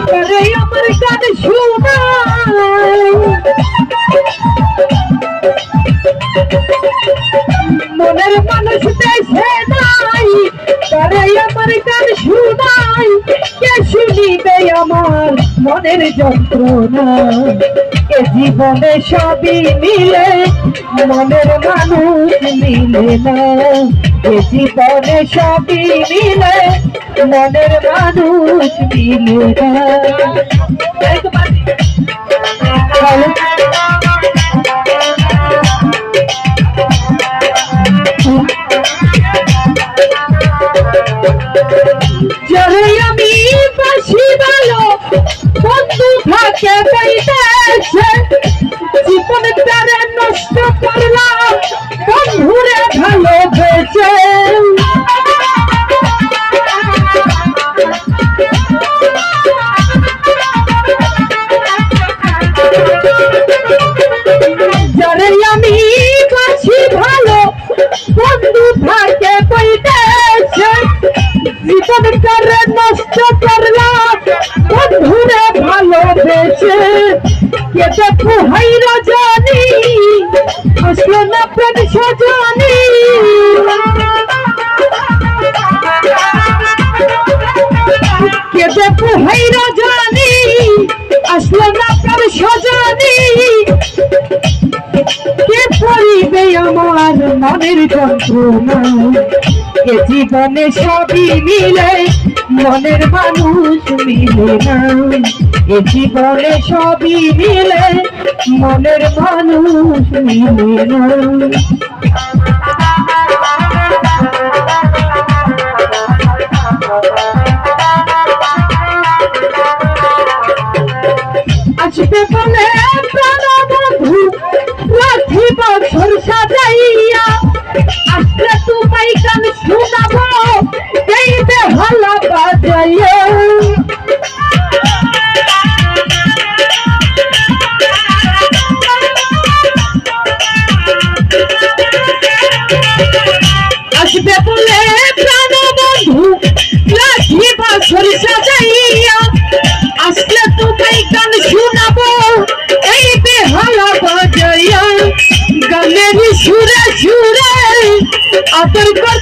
আরে মনের মানুষ দেশে নাই তারে আমার গান আমার মনের যন্ত্রণা? এ জীবনে সবই মিলে, মনের মানুষ মিলে না। এ জীবনে সবই মিলে মনের মানুষ মিলে যারে আমি বাসি ভালো বন্ধু থাকে পাইতেছে জীবন করে নষ্ট করলাম বন্ধুরে ভালোবেসে কে দেখো হাইরা জানি না প্রেম সজানি কে দেখো না কে পড়িবে আমার মনের যন্ত্রণা? এ জীবনে সবই মিলে, মনের মানুষ মিলে না। এ জীবনে সবই মিলে, মনের মানুষ মিলে না। আসবে বলে সাজাইয়া বলে প্রাণবন্ধু রাখি বছর সাজাইয়া আসলে তোমায় গান শোনাবো, এই বেহালা বাজাইয়া। গানের সুরে সুরে আদর কর